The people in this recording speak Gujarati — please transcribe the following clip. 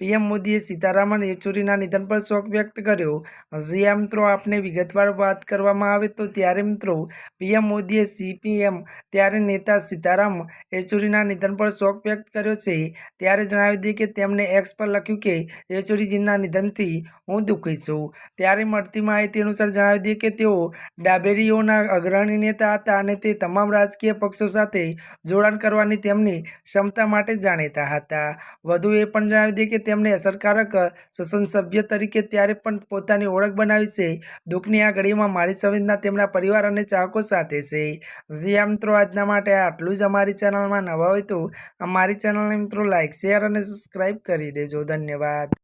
પીએમ મોદીએ સીતારામન યેચુરીના નિધન પર શોક વ્યક્ત કર્યો. આ મિત્રો, આપને વિગતવાર વાત કરવામાં આવે તો ત્યારે, મિત્રો, પીએમ મોદીએ સીપીએમ, ત્યારે નેતા સીતારામ યેચુરીના નિધન પર શોક વ્યક્ત કર્યો છે. ત્યારે જણાવી દઈએ કે તેમણે એક્સ પર લખ્યું કે, યેચુરીજીના નિધનથી હું દુઃખી છું. ત્યારે મળતી માહિતી અનુસાર જણાવી દઈએ કે તેઓ ડાબેરીઓના અગ્રણી નેતા હતા અને તે તમામ રાજકીય પક્ષો સાથે જોડાણ કરવાની તેમની ક્ષમતા માટે જાણીતા હતા. વધુ એ પણ જણાવી દઈએ કે તેમણે અસરકારક સસન સભ્ય તરીકે ત્યારે પણ પોતાની ઓળખ બનાવી છે. દુઃખની આ ઘડીમાં મારી સંવેદના તેમના પરિવાર અને ચાહકો સાથે છે. જ્યાં મિત્રો, આજના માટે આટલું જ અમારી ચેનલમાં નવા હોય તો અમારી ચેનલને મિત્રો લાઇક શેર અને સબસ્ક્રાઈબ કરી દેજો. ધન્યવાદ.